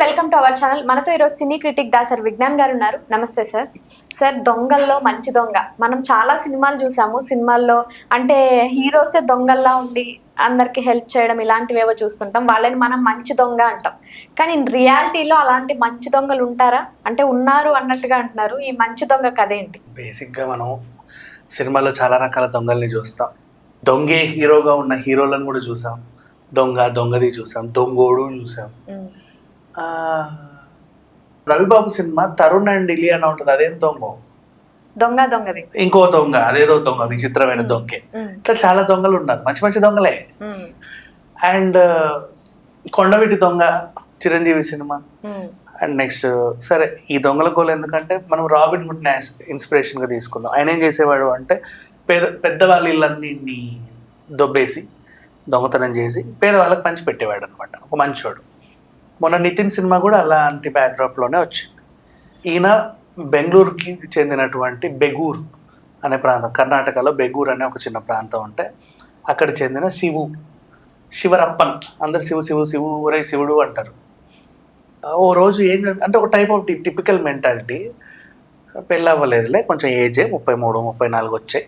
Welcome to our channel. మనతో ఈరోజు సినీ critic Dasari Vignan గారు ఉన్నారు. నమస్తే సార్. సార్ దొంగల్లో మంచి దొంగ. మనం చాలా సినిమాలు చూసాము. సినిమాల్లో అంటే హీరోసే దొంగల్లా ఉండి అందరికి హెల్ప్ చేయడం ఇలాంటివేవో చూస్తుంటాం. వాళ్ళని మనం మంచి దొంగ అంటాం. కానీ రియాలిటీలో అలాంటి మంచి దొంగలు ఉంటారా? అంటే ఉన్నారు అన్నట్టుగా అంటున్నారు. ఈ మంచి దొంగ కథ ఏంటి? బేసిక్గా మనం సినిమాలో చాలా రకాల దొంగల్ని చూస్తాం. దొంగే హీరోగా ఉన్న హీరోలను కూడా చూసాం. దొంగ దొంగది చూసాం. దొంగోడు చూసాం. రవిబాబు సినిమా తరుణ్ అండ్ ఇలియానా ఉంటుంది అదేం దొంగ? దొంగ దొంగది. ఇంకో దొంగ అదేదో దొంగ విచిత్రమైన దొంగే. ఇట్లా చాలా దొంగలు ఉన్నారు మంచి మంచి దొంగలే. అండ్ కొండవీటి దొంగ చిరంజీవి సినిమా. అండ్ నెక్స్ట్ సరే ఈ దొంగల గోల్ ఎందుకంటే మనం రాబిన్ హుడ్ ఇన్స్పిరేషన్గా తీసుకుందాం. ఆయన ఏం చేసేవాడు అంటే పేద పెద్దవాళ్ళ ఇళ్ళన్నీ దొబ్బేసి దొంగతనం చేసి పేదవాళ్ళకి పంచి పెట్టేవాడు అనమాట ఒక మంచోడు. మొన్న నితిన్ సినిమా కూడా అలాంటి బ్యాక్డ్రాప్లోనే వచ్చింది. ఈయన బెంగళూరుకి చెందినటువంటి బెగూర్ అనే ప్రాంతం కర్ణాటకలో బెగూర్ అనే ఒక చిన్న ప్రాంతం ఉంటే అక్కడ చెందిన శివు శివరప్పన్. అందరు శివు శివు శివు ఒరే శివుడు అంటారు. ఓ రోజు ఏం అంటే ఒక టైప్ ఆఫ్ టిపికల్ మెంటాలిటీ పెళ్ళి అవ్వలేదులే కొంచెం ఏజే ముప్పై మూడు ముప్పై నాలుగు వచ్చాయి.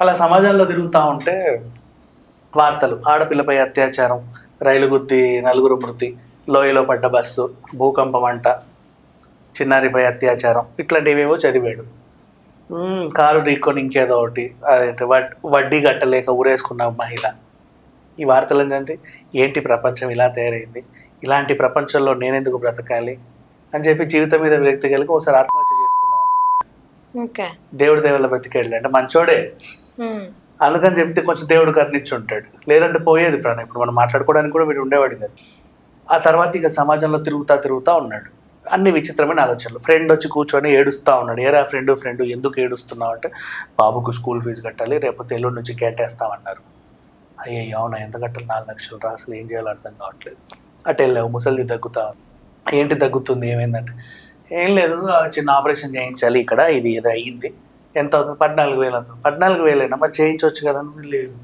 అలా సమాజంలో తిరుగుతూ ఉంటే వార్తలు ఆడపిల్లపై అత్యాచారం రైలు గుద్ది నలుగురు మృతి లోయలో పడ్డ బస్సు భూకంపం అంట చిన్నారిపై అత్యాచారం ఇట్లాంటివేవో చదివాడు. కారు ఢీక్కొని ఇంకేదో ఒకటి అదేంటి వడ్డీ కట్టలేక ఊరేసుకున్న మహిళ. ఈ వార్తలను అంటే ఏంటి ప్రపంచం ఇలా తయారైంది? ఇలాంటి ప్రపంచంలో నేనెందుకు బ్రతకాలి? అని చెప్పి జీవితం మీద వ్యక్తి కలిగి ఒకసారి ఆత్మహత్య చేసుకుందాం. ఓకే. దేవుడి దేవుళ్ళ బ్రతికెళ్ళి అంటే మంచోడే. అందుకని చెప్తే కొంచెం దేవుడు కరుణించి ఉంటాడు లేదంటే పోయేది ప్రాణం. ఇప్పుడు మనం మాట్లాడుకోవడానికి కూడా వీడు ఉండేవాడు కదా. ఆ తర్వాత ఇక సమాజంలో తిరుగుతా తిరుగుతూ ఉన్నాడు. అన్ని విచిత్రమైన ఆలోచనలు. ఫ్రెండ్ వచ్చి కూర్చొని ఏడుస్తూ ఉన్నాడు. ఏరా ఫ్రెండ్ ఫ్రెండ్ ఎందుకు ఏడుస్తున్నావు? అంటే బాబుకు స్కూల్ ఫీజు కట్టాలి రేపు ఎల్లుండి నుంచి కేటేస్తామన్నారు అయ్యే అవునా? ఎంత కట్టాలి? నాలుగు లక్షలు రా అసలు ఏం చేయాలో అర్థం కావట్లేదు. అటు వెళ్ళావు ముసలిది దగ్గుతా. ఏంటి దగ్గుతుంది? ఏమైందంటే ఏం లేదు చిన్న ఆపరేషన్ చేయించాలి ఇక్కడ ఇది ఏదో అయ్యింది. ఎంత అవుతుంది? పద్నాలుగు వేలు అవుతుంది. పద్నాలుగు వేలైనా మరి చేయించవచ్చు కదా అని లేదు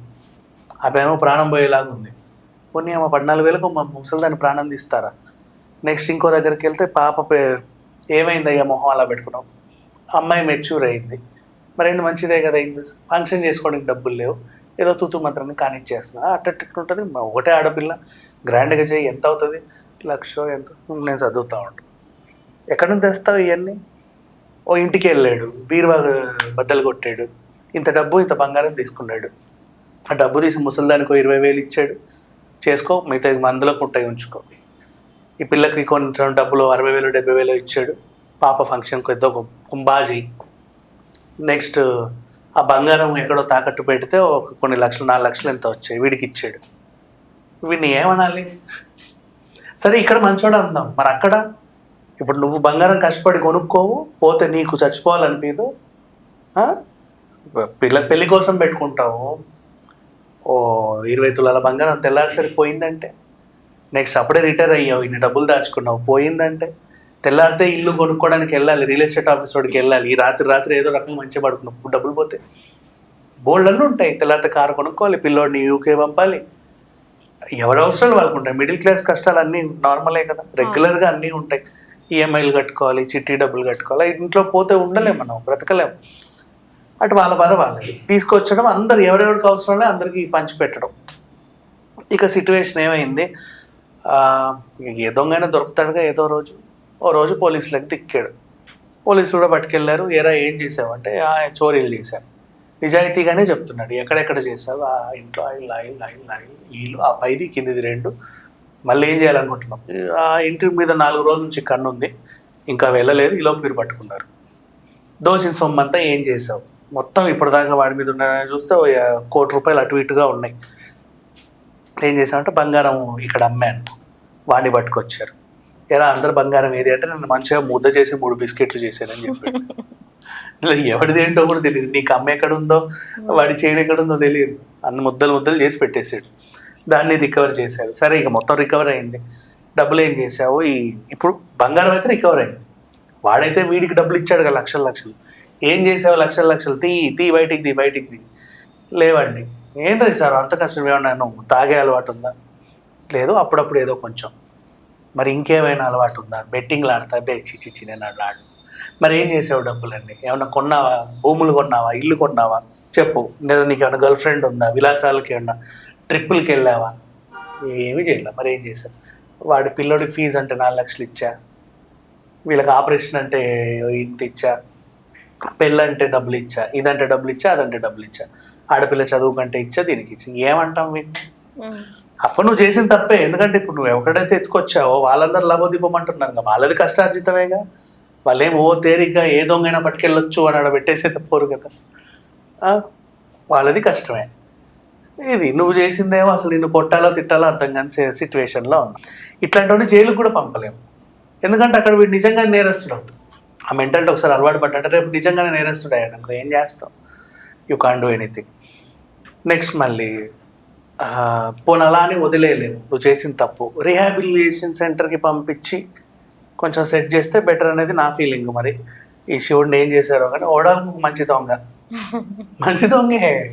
అవేమో ప్రాణం పోయేలాగా ఉంది పోనీ ఆమె పద్నాలుగు వేలకు మా ముసలిదాన్ని ప్రాణం తీస్తారా? నెక్స్ట్ ఇంకో దగ్గరికి వెళ్తే పాప పే ఏమైంది అయ్యా మొహం అలా పెట్టుకున్నాం అమ్మాయి మెచ్యూర్ అయింది. మరేంటి మంచిదే కదా అయింది ఫంక్షన్ చేసుకోవడానికి డబ్బులు లేవు. ఏదో తూతు మంత్రాన్ని కానిచ్చేస్తున్నా. అట్టట్టు ఉంటుంది. ఒకటే ఆడపిల్ల. గ్రాండ్గా చేయి. ఎంత అవుతుంది? లక్ష ఎంత? నేను చదువుతూ ఉంటాను ఎక్కడి నుంచి తెస్తావు ఇవన్నీ? ఓ ఇంటికి వెళ్ళాడు. బీరువా బద్దలు కొట్టాడు. ఇంత డబ్బు ఇంత బంగారం తీసుకున్నాడు. ఆ డబ్బు తీసి ముసలిదానికి ఇరవై వేలు ఇచ్చాడు. చేసుకో మిగతా మందులో ఉంటాయి ఉంచుకో. ఈ పిల్లకి కొంచెం డబ్బులు అరవై వేలు డెబ్బై వేలు ఇచ్చాడు. పాప ఫంక్షన్కి ఏదో ఒక కుంబాజీ నెక్స్ట్ ఆ బంగారం ఎక్కడో తాకట్టు పెడితే ఒక కొన్ని లక్షలు నాలుగు లక్షలు ఎంత వచ్చాయి వీడికి ఇచ్చాడు. వీడిని ఏమనాలి? సరే ఇక్కడ మంచోడు అందాం. మరి అక్కడ? ఇప్పుడు నువ్వు బంగారం కష్టపడి కొనుక్కోవు పోతే నీకు చచ్చిపోవాలనిపించదు పిల్ల పెళ్ళి కోసం పెట్టుకుంటావు. ఓ ఇరవై తులాల బంగారం తెల్లారిసరి పోయిందంటే. నెక్స్ట్ అప్పుడే రిటైర్ అయ్యావు ఇన్ని డబ్బులు దాచుకున్నావు పోయిందంటే. తెల్లారితే ఇల్లు కొనుక్కోవడానికి వెళ్ళాలి రియల్ ఎస్టేట్ ఆఫీస్ వాడికి వెళ్ళాలి ఈ రాత్రి రాత్రి ఏదో రకంగా మంచిగా పడుకున్నావు డబ్బులు పోతే. బోల్డ్ ఉంటాయి తెల్లారితే కారు కొనుక్కోవాలి పిల్లోడిని యూకే పంపాలి. ఎవరి అవసరాలు వాళ్ళకు ఉంటాయి మిడిల్ క్లాస్ కష్టాలు అన్నీ నార్మలే కదా రెగ్యులర్గా అన్నీ ఉంటాయి. ఈఎంఐలు కట్టుకోవాలి చిట్టి డబ్బులు కట్టుకోవాలి ఇంట్లో పోతే ఉండలేము మనం బ్రతకలేం. అటు వాళ్ళ బాధ వాళ్ళది. తీసుకొచ్చడం అందరు ఎవరెవరికి అవసరాలే అందరికీ పంచి పెట్టడం. ఇక సిట్యువేషన్ ఏమైంది? ఏ దొంగైనా దొరుకుతాడుగా ఏదో రోజు. ఓ రోజు పోలీసులకు తిక్కాడు పోలీసులు కూడా పట్టుకెళ్ళారు. ఏరా ఏం చేసావంటే "ఆ, చోరీలు చేశాను. నిజాయితీగానే చెప్తున్నాడు. ఎక్కడెక్కడ చేసావు ఆ ఇంట్లో ఆయిల్ ఆయిల్ ఆయిల్ ఆయిల్ వీళ్ళు ఆ పైది కిందిది రెండు. మళ్ళీ ఏం చేయాలనుకుంటున్నాం ఆ ఇంటి మీద నాలుగు రోజుల నుంచి కన్ను ఉంది ఇంకా వెళ్ళలేదు. ఈలోపు మీరు పట్టుకున్నారు. దోచిన సొమ్ము అంతా ఏం చేసావు మొత్తం ఇప్పటిదాకా వాడి మీద ఉన్న చూస్తే కోటి రూపాయలు అటు ఇటుగా ఉన్నాయి. ఏం చేసామంటే బంగారం ఇక్కడ అమ్మాను. వాడిని పట్టుకొచ్చారు. ఎలా అందరు బంగారం ఏది అంటే నన్ను మంచిగా ముద్ద చేసి మూడు బిస్కెట్లు చేశానని చెప్పాడు. ఇలా ఎవరిది ఏంటో కూడా తెలియదు. నీకు అమ్మ ఎక్కడ ఉందో వాడి చేయడం ఎక్కడ ఉందో తెలియదు. అన్ని ముద్దలు ముద్దలు చేసి పెట్టేశాడు. దాన్ని రికవర్ చేశారు. సరే ఇక మొత్తం రికవర్ అయింది. డబ్బులు ఏం చేసావు ఈ ఇప్పుడు బంగారం అయితే రికవర్ అయింది. వాడైతే వీడికి డబ్బులు ఇచ్చాడు కదా లక్షలు లక్షలు. ఏం చేసావు? లక్షలు లక్షలు. తీ తీ బయటికి తీ బయటికి తీ. లేవండి. ఏంటది సార్? అంత కష్టం ఏమన్నా నువ్వు తాగే అలవాటు ఉందా? లేదు అప్పుడప్పుడు ఏదో కొంచెం. మరి ఇంకేమైనా అలవాటు ఉందా? బెట్టింగ్లు ఆడతా? బే చిచ్చి నేను ఆడు మరి ఏం చేసావు డబ్బులన్నీ? ఏమన్నా కొన్నావా? భూములు కొన్నావా? ఇల్లు కొన్నావా? చెప్పు. లేదా నీకు ఏమైనా గర్ల్ ఫ్రెండ్ ఉందా? విలాసాలకి ఏమన్నా? ట్రిప్పులకి వెళ్ళావా? ఏమి చేయలే. మరి ఏం చేశావు వాడి పిల్లోడికి ఫీజు అంటే నాలుగు లక్షలు ఇచ్చా? వీళ్ళకి ఆపరేషన్ అంటే ఇంత ఇచ్చా? పెళ్ళంటే డబ్బులు ఇచ్చా ఇదంటే డబ్బులు ఇచ్చా అదంటే డబ్బులు ఇచ్చా ఆడపిల్ల చదువుకంటే ఇచ్చా దీనికి ఇచ్చా. ఏమంటాం వీటిని? అప్పుడు నువ్వు చేసిన తప్పే. ఎందుకంటే ఇప్పుడు నువ్వు ఎక్కడైతే ఎత్తుకొచ్చావో వాళ్ళందరూ లబోదిబ్బమంటున్నారు కదా. వాళ్ళది కష్టార్జితమేగా. వాళ్ళేం ఓ తేలిగ్గా ఏ దొంగైనా పట్టుకెళ్ళొచ్చు అని ఆడ పెట్టేసే తప్పరు కదా? వాళ్ళది కష్టమే. ఇది నువ్వు చేసిందేమో అసలు నిన్ను కొట్టాలో తిట్టాలో అర్థం కాని సిచ్యువేషన్లో ఉన్నా ఇట్లాంటి జైలుకు కూడా పంపలేము. ఎందుకంటే అక్కడ వీడు నిజంగా నేరస్తుడు అవుతుంది ఆ మెంటాలిటీ ఒకసారి అలవాటు పడ్డంటే రేపు నిజంగానే నేరస్తుడు అయ్యాడు అనుకో ఏం చేస్తాం you can do anything next మళ్ళీ పోనీ అలా అని వదిలేయలేము నువ్వు చేసిన తప్పు. రీహాబిలిటేషన్ సెంటర్కి పంపించి కొంచెం సెట్ చేస్తే బెటర్ అనేది నా ఫీలింగ్ మరి. ఈ శివుడిని ఏం చేశారో కానీ ఓడకు మంచి దొంగ. మంచి దొంగే.